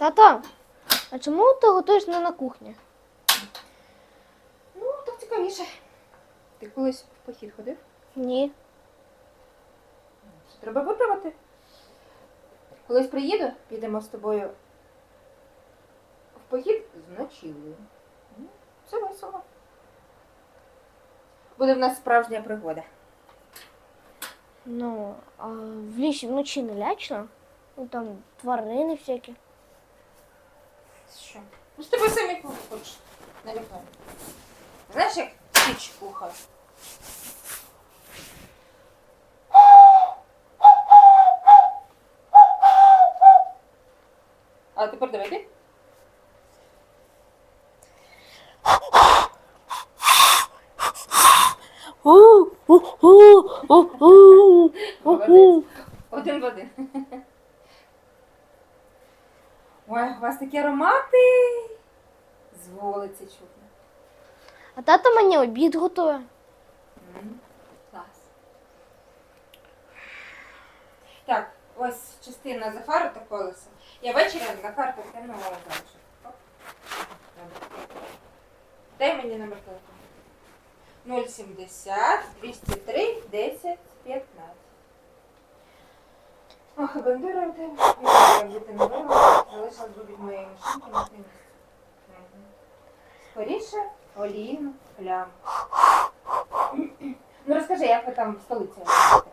Тата, а чому ти готуєш не на кухні? Ну, так цікавіше. Ти колись в похід ходив? Ні. Треба випробувати. Колись приїду, підемо з тобою в похід з ночівлею. Ну, Все весело. Буде в нас справжня пригода. Ну, а в лісі вночі не лячно? Ну там тварини всякі. Що? Ну, з тобою самі хочеш. Налякаю. Знаєш, як піч куха? А тепер давай ти. Один в один. Ой, у вас такі аромати. З вулиці чутно. А тато мені обід готує. М, Клас. Так, ось частина Захару та колеса. Я ввечері темного залишу. Оп. Добре. Дай мені номер телефону. 070 203 10 15. Тебе. Якби не вирвала, залишилась би від моєї машинки на місці. Скоріше олійну пляму. Ну розкажи, як ви там в столиці робите?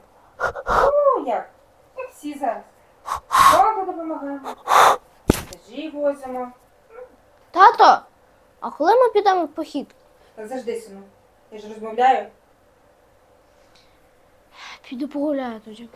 Ну, як? Як всі зараз. Мама допомагаємо. Тежі возимо. Тато, а коли ми підемо в похід? Так завжди сину. Я ж розмовляю. Піду погуляю тоді.